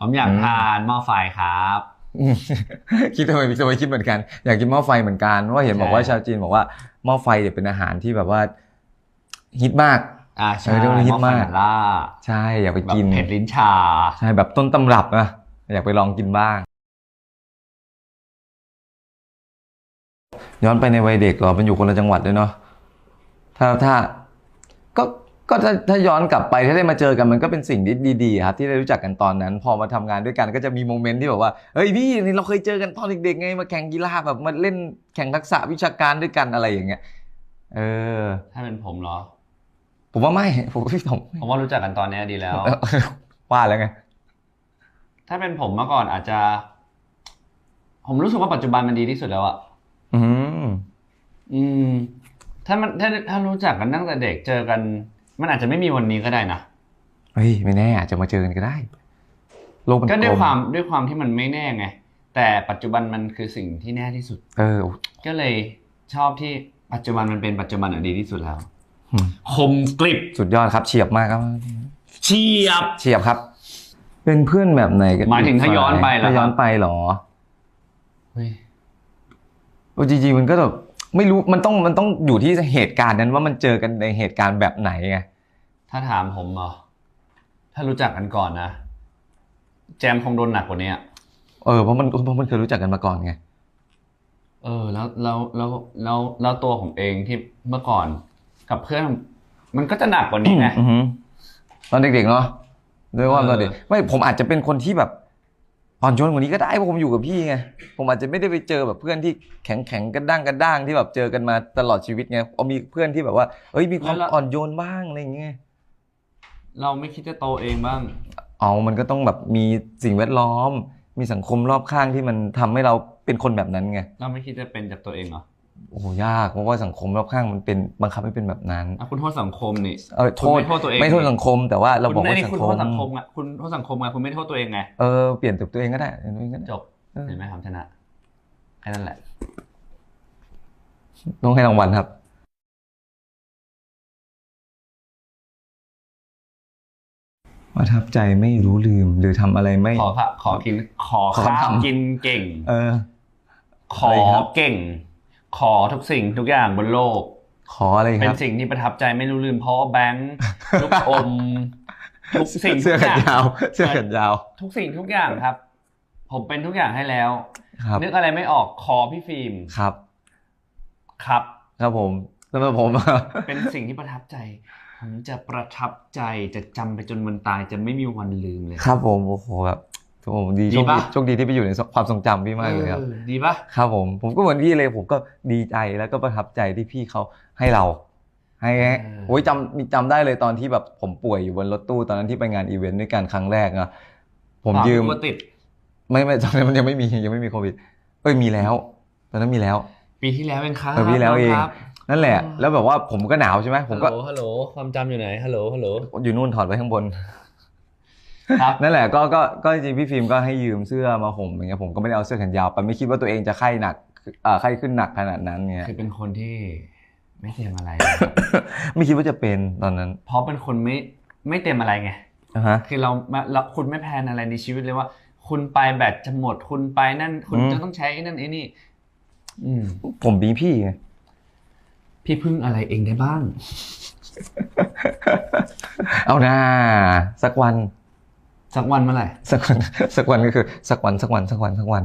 ผมอยากอืมทานหม้อไฟครับอืมคิดทำไมทำไมคิดเหมือนกัน อยากกินหม้อไฟเหมือนกันเพราะว่าเห็นใช่บอกว่าชาวจีนบอกว่าหม้อไฟเนี่ยเป็นอาหารที่แบบว่าฮิตมากอ่าใช่เออเรื่องนี้ฮิตหม้อไฟมากหม่าล่าใช่อยากไปแบบกินเผ็ดลิ้นชาใช่แบบต้นตำรับนะอยากไปลองกินบ้าง ย้อนไปในวัยเด็กเหรอมันอยู่คนละจังหวัดด้วยเนาะถ้าถ้าก็ ก็ถ้าถ้าย้อนกลับไปถ้าได้มาเจอกันมันก็เป็นสิ่งที่ดีๆครับที่ได้รู้จักกันตอนนั้น พอมาทำงานด้วยกันก็จะมีโมเมนต์ที่แบบว่าเฮ้ยพี่นี่เราเคยเจอกันตอนเด็กๆไงมาแข่งกีฬาแบบมาเล่นแข่งทักษะวิชาการด้วยกันอะไรอย่างเงี้ยเออ ถ้าเป็นผมเหรอ ผมว่าไม่ผมว่าพี่ผมผมว่ารู้จักกันตอนเนี้ยดีแล้วว่าแล้วไงถ้าเป็นผมเมื่อก่อนอาจจะ ผมรู้สึกว่าปัจจุบันมันดีที่สุดแล้วอะอืมอืมถ้ามันถ้าถ้ารู้จักกันตั้งแต่เด็กเจอกัน มันอาจจะไม่มีวันนี้ก็ได้นะเฮ้ยไม่แน่อาจจะมาเจอกันก็ได้ โลกมันก็ด้วยลความด้วยความที่มันไม่แน่ไง แต่ปัจจุบันมันคือสิ่งที่แน่ที่สุด เออ ก็เลยชอบที่ปัจจุบันมันเป็นปัจจุบันอะดีที่สุดแล้วอืมคมกริบสุดยอดครับเฉียบมากครับ เฉียบเฉียบครับ เป็นเพื่อนแบบไหนกันหมายถึงถ้าย้อนไปเหรอถ้าย้อนครับไปเหรอเฮ้ยโอ้จริงๆมันก็แบบ ไม่รู้มันต้องมันต้องอยู่ที่เหตุการณ์นั้นว่ามันเจอกันในเหตุการณ์แบบไหนไงถ้าถามผมเหรอถ้ารู้จักกันก่อนนะ แจมคงโดนหนักกว่านี้อะเออเพราะมันเพราะมันเคยรู้จักกันมาก่อนไงเออ แล้วแล้วแล้วแล้วแล้วตัวผมเองที่เมื่อก่อน กับเพื่อนมันก็จะหนักกว่านี้ไงอือหือตอนเด็กๆเนาะด้วยว่าเออตอนเด็กไม่ผมอาจจะเป็นคนที่แบบ อ่อนโยนกว่านี้ก็ได้เพราะผมอยู่กับพี่ไงผมอาจจะไม่ได้ไปเจอแบบเพื่อนที่แข็งแข็งๆกระด้างกระด้างที่แบบเจอกันมาตลอดชีวิตไงเอามีเพื่อนที่แบบว่าเอ้ยมีความอ่อนโยนบ้างอะไรอย่างเงี้ยเราไม่คิดจะโตเองบ้าง เอามันก็ต้องแบบมีสิ่งแวดล้อม มีสังคมรอบข้างที่มันทำให้เราเป็นคนแบบนั้นไง เราไม่คิดจะเป็นจากตัวเองเหรอ โอ้โหยากเพราะว่าสังคมรอบข้างมันเป็นบังคับให้เป็นแบบนั้นอะคุณโทษสังคมนี่เออโทคุณษไม่โทษตัวเองไม่โทษสังคมแต่ว่าเราบอกว่าคุณไม่สังคุณคโทมษสังคมไงคุณโทษสังคมไงคุณไม่โทษตัวเองไงเออเปลี่ยนตัวเองก็ได้ตัวเองก็ได้จบเออเห็นไหมครับชนะแค่นั้นแหละต้องให้รางวัลครับประทับใจไม่รู้ลืมหรือทำอะไรไม่ ขอค่ะขอกินขอขอข้าวทำกินเก่ง เออ ขออะไรครับเก่ง ขอทุกสิ่งทุกอย่างบนโลก ขออะไรคเป็นรับสิ่งที่ประทับใจไม่รู้ลืมเพราะว่าแบงค์ลูกอมทุกสิ่งเสื้อทุแขกนอย่างยาวเสื้อแขนยาว ทุกสิ่งทุกอย่างครับ ผมเป็นทุกอย่างให้แล้วครับนึกอะไรไม่ออกคอพี่ฟิล์มครับ ครับครับผมแล้วผมเป็นสิ่งที่ประทับใจผมจะประทับใจจะจำไปจนวันตายจะไม่มีวันลืมเลยครับผมโอ้โหแบบ โอ้โหดีดีโชคดีปะโชคดีที่ไปอยู่ในความทรงจำพี่มากเลยครับออดีปะครับผมผมก็เหมือนพี่เลยผมก็ดีใจแล้วก็ประทับใจที่พี่เขาให้เราให้โอ้ยจำมีจำได้เลยตอนที่แบบผมป่วยอยู่บนรถตู้ตอนนั้นที่ไปงานอีเวนต์ด้วยกันครั้งแรกอะผมยืมฝากตัวติดไม่ไม่ตอนนั้นมันยังไม่มียังไม่มีโควิดเอ้ยมีแล้ว ตอนนั้นมีแล้ว ปีที่แล้วเองครับเออปีที่แล้วเองครับนั่นแหละอ๋อแล้วแบบว่าผมก็หนาวใช่ไหมผมก็ฮัลโหลฮัลโหลความจำอยู่ไหนฮัลโหลฮัลโหลอยู่นู่นถอดไว้ข้างบนครับ นั่นแหละก็ก็ก็จริงๆพี่ฟิล์มก็ให้ยืมเสื้อมาห่มอย่างเงี้ยผมก็ไม่ได้เอาเสื้อแขนยาวไปไม่คิดว่าตัวเองจะไข้หนักเอ่อไข้ขึ้นหนักขนาดนั้นเงี้ยคือเป็นคนที่ไม่เตรียมอะไรเลยครับไม่คิดว่าจะเป็นตอนนั้น เพราะเป็นคนไม่ไม่เตรียมอะไรไงนะฮะคือเราเราคุณไม่แพลนอะไรในชีวิตเลยว่า คุณไปแบตจะหมดคุณไปนั่น คุณอืมจะต้องใช้ไอ้นั่นไอ้นี่อืมผมมีพี่ไงพี่พึ่งอะไรเองได้บ้าง เอาหน้าสักวัน สักวันเมื่อไหร่สักวันสักวันก็คือสักวันสักวันสักวันสักวัน